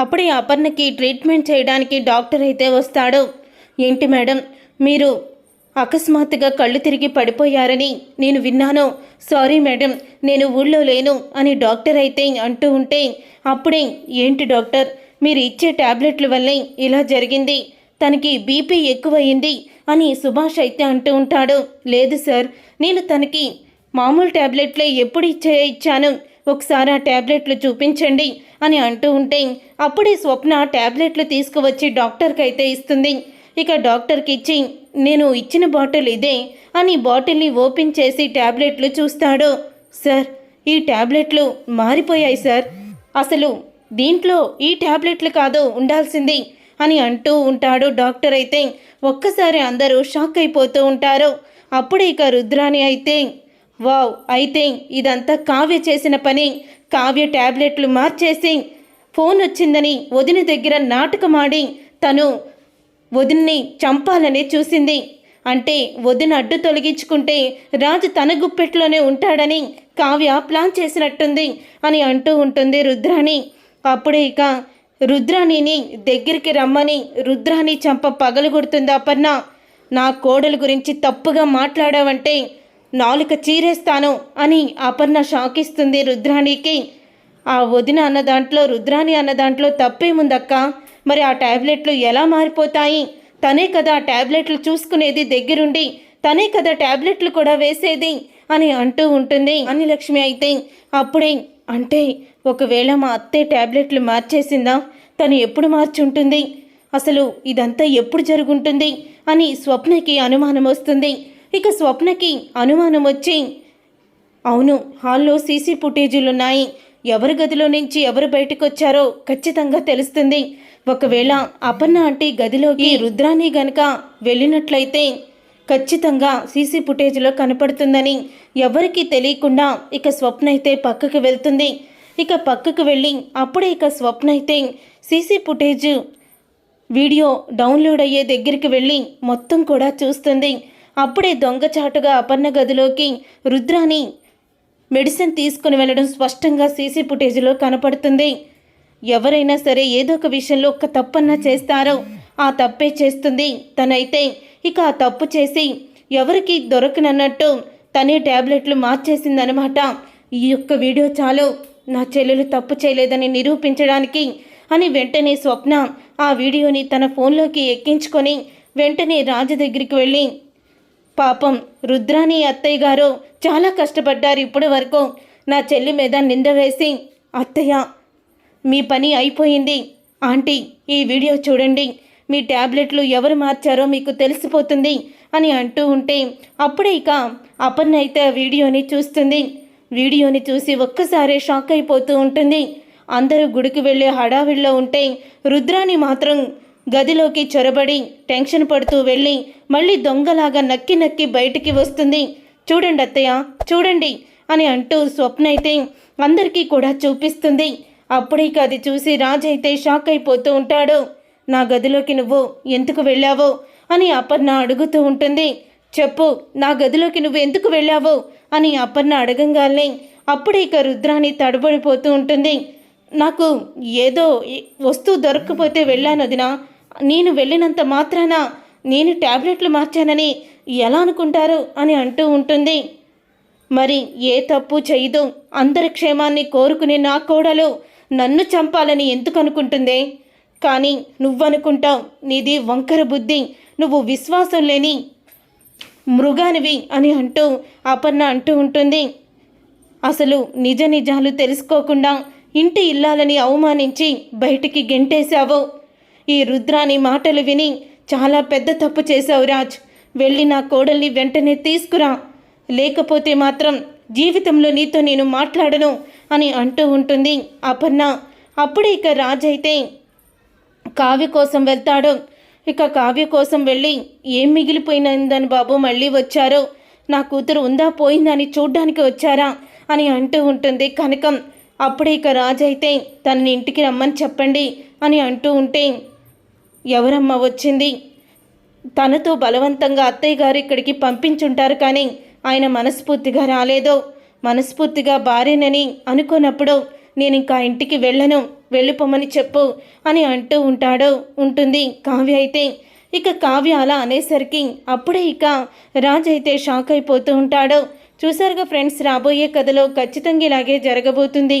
అప్పుడే అపర్ణకి ట్రీట్మెంట్ చేయడానికి డాక్టర్ అయితే వస్తాడు. ఏంటి మేడం? మీరు అకస్మాత్తుగా కళ్ళు తిరిగి పడిపోయారని నేను విన్నాను. సారీ మేడం నేను ఊళ్ళో లేను అని డాక్టర్ అయితే అంటూ ఉంటే అప్పుడే ఏంటి డాక్టర్? మీరు ఇచ్చే ట్యాబ్లెట్ల వల్లే ఇలా జరిగింది. తనకి బీపీ ఎక్కువయింది అని సుభాష్ అయితే అంటూ ఉంటాడు. లేదు సార్ నేను తనకి మామూలు ట్యాబ్లెట్లే ఎప్పుడు ఇచ్చే ఇచ్చాను. ఒకసారి ఆ టాబ్లెట్లు చూపించండి అని అంటూ ఉంటే అప్పుడే స్వప్న ట్యాబ్లెట్లు తీసుకువచ్చి డాక్టర్కి అయితే ఇస్తుంది. ఇక డాక్టర్కి ఇచ్చి నేను ఇచ్చిన బాటిల్ ఇదే అని బాటిల్ని ఓపెన్ చేసి ట్యాబ్లెట్లు చూస్తాడు. సార్ ఈ టాబ్లెట్లు మారిపోయాయి సార్. అసలు దీంట్లో ఈ ట్యాబ్లెట్లు కాదు ఉండాల్సింది అని అంటూ ఉంటాడు డాక్టర్ అయితే ఒక్కసారి అందరూ షాక్ అయిపోతూ ఉంటారు. అప్పుడు ఇక రుద్రాని అయితే వావ్ అయితే ఇదంతా కావ్య చేసిన పని. కావ్య టాబ్లెట్లు మార్చేసి ఫోన్ వచ్చిందని వదిన దగ్గర నాటకమాడి తను వదిన్ని చంపాలని చూసింది. అంటే వదిన అడ్డు తొలగించుకుంటే రాజు తన గుప్పెట్లోనే ఉంటాడని కావ్య ప్లాన్ చేసినట్టుంది అని అంటూ ఉంటుంది రుద్రాణి. అప్పుడే ఇక రుద్రాణిని దగ్గరికి రమ్మని రుద్రాణి చంప పగలగొడుతుంది అపర్ణ. నా కోడలు గురించి తప్పుగా మాట్లాడావంటే నాలుక చీరేస్తాను అని అపర్ణ షాకిస్తుంది రుద్రాణికి. ఆ వదిన అన్న దాంట్లో రుద్రాణి అన్న దాంట్లో తప్పేముందక్క? మరి ఆ ట్యాబ్లెట్లు ఎలా మారిపోతాయి? తనే కదా ఆ ట్యాబ్లెట్లు చూసుకునేది దగ్గరుండి తనే కదా ట్యాబ్లెట్లు కూడా వేసేది అని అంటూ ఉంటుంది అని లక్ష్మి అయితే. అప్పుడే అంటే ఒకవేళ మా అత్తే ట్యాబ్లెట్లు మార్చేసిందా? తను ఎప్పుడు మార్చుంటుంది? అసలు ఇదంతా ఎప్పుడు జరుగుంటుంది? అని స్వప్నకి అనుమానం వస్తుంది ఇక స్వప్నకి అనుమానం వచ్చి అవును హాల్లో సీసీ ఫుటేజీలు ఉన్నాయి ఎవరి గదిలో నుంచి ఎవరు బయటకు వచ్చారో ఖచ్చితంగా తెలుస్తుంది. ఒకవేళ అపర్ణ అంటే గదిలోకి రుద్రాని గనక వెళ్ళినట్లయితే ఖచ్చితంగా సీసీ ఫుటేజ్లో కనపడుతుందని ఎవరికీ తెలియకుండా ఇక స్వప్న అయితే పక్కకు వెళ్తుంది. ఇక పక్కకు వెళ్ళి అప్పుడే ఇక స్వప్న అయితే సీసీ ఫుటేజ్ వీడియో డౌన్లోడ్ అయ్యే దగ్గరికి వెళ్ళి మొత్తం కూడా చూస్తుంది. అప్పుడే దొంగచాటుగా అపర్ణ గదిలోకి రుద్రాని మెడిసిన్ తీసుకుని వెళ్ళడం స్పష్టంగా సీసీ ఫుటేజ్లో కనపడుతుంది. ఎవరైనా సరే ఏదో ఒక విషయంలో ఒక్క తప్పన్నా చేస్తారో ఆ తప్పే చేస్తుంది. తనైతే ఇక ఆ తప్పు చేసి ఎవరికి దొరకనన్నట్టు తనే ట్యాబ్లెట్లు మార్చేసిందనమాట ఈ యొక్క వీడియో చాలు నా చెల్లెలు తప్పు చేయలేదని నిరూపించడానికి అని వెంటనే స్వప్న ఆ వీడియోని తన ఫోన్లోకి ఎక్కించుకొని వెంటనే రాజు దగ్గరికి వెళ్ళి పాపం రుద్రాని అత్తయ్య గారు చాలా కష్టపడ్డారు ఇప్పటి వరకు. నా చెల్లి మీద నింద వేసి అత్తయ్య మీ పని అయిపోయింది. ఆంటీ ఈ వీడియో చూడండి. మీ ట్యాబ్లెట్లు ఎవరు మార్చారో మీకు తెలిసిపోతుంది అని అంటూ ఉంటే అప్పుడే ఇక అపర్ణ అయితే ఆ వీడియోని చూస్తుంది. వీడియోని చూసి ఒక్కసారే షాక్ అయిపోతూ ఉంటుంది. అందరూ గుడికి వెళ్ళే హడావిడిలో ఉంటే రుద్రాని మాత్రం గదిలోకి చొరబడి టెన్షన్ పడుతూ వెళ్ళి మళ్ళీ దొంగలాగా నక్కి నక్కి బయటికి వస్తుంది. చూడండి అత్తయ్య చూడండి అని అంటూ స్వప్న అయితే అందరికీ కూడా చూపిస్తుంది. అప్పుడే అది చూసి రాజు అయితే షాక్ అయిపోతూ ఉంటాడు. నా గదిలోకి నువ్వు ఎందుకు వెళ్ళావో? అని అపర్ణ అడుగుతూ ఉంటుంది. చెప్పు నా గదిలోకి నువ్వు ఎందుకు వెళ్ళావు? అని అపర్ణ అడగంగానే అప్పుడే ఇక రుద్రాని తడబడిపోతూ ఉంటుంది. నాకు ఏదో వస్తువు దొరకకపోతే వెళ్ళాను వదినా నేను వెళ్ళినంత మాత్రాన నేను ట్యాబ్లెట్లు మార్చానని ఎలా అనుకుంటారు అని అంటూ ఉంటుంది. మరి ఏ తప్పు చేయదు. అందరి క్షేమాన్ని కోరుకునే నా కోడలు నన్ను చంపాలని ఎందుకు అనుకుంటుందే కానీ నువ్వనుకుంటావు. నీది వంకర బుద్ధి. నువ్వు విశ్వాసం లేని మృగానివి అని అంటూ అపర్ణ అంటూ ఉంటుంది. అసలు నిజ నిజాలు తెలుసుకోకుండా ఇంటి ఇల్లాలని అవమానించి బయటికి గెంటేశావు. ఈ రుద్రాని మాటలు విని చాలా పెద్ద తప్పు చేశావు రాజ్. వెళ్ళి నా కోడల్ని వెంటనే తీసుకురా. లేకపోతే మాత్రం జీవితంలో నీతో నేను మాట్లాడను అని అంటూ ఉంటుంది అపర్ణ. అప్పుడే ఇక రాజ్ అయితే కావ్య కోసం వెళ్తాడు. ఇక కావ్య కోసం వెళ్ళి ఏం మిగిలిపోయినందని బాబు మళ్ళీ వచ్చారో. నా కూతురు ఉందా పోయిందని చూడ్డానికి వచ్చారా అని అంటూ ఉంటుంది కనకం. అప్పుడే ఇక రాజు అయితే తనని ఇంటికి రమ్మని చెప్పండి అని అంటూ ఉంటే ఎవరమ్మ వచ్చింది? తనతో బలవంతంగా అత్తయ్య గారు ఇక్కడికి పంపించుంటారు కానీ ఆయన మనస్ఫూర్తిగా రాలేదో. మనస్ఫూర్తిగా భార్యనని అనుకున్నప్పుడు నేను ఇంకా ఇంటికి వెళ్ళను వెళ్ళిపోమని చెప్పు అని అంటూ ఉంటాడు. ఉంటుంది కావ్య అయితే. ఇక కావ్య అలా అనేసరికి అప్పుడే ఇక రాజ్ అయితే షాక్ అయిపోతూ ఉంటాడు. చూసారుగా ఫ్రెండ్స్ రాబోయే కథలో ఖచ్చితంగా ఇలాగే జరగబోతుంది.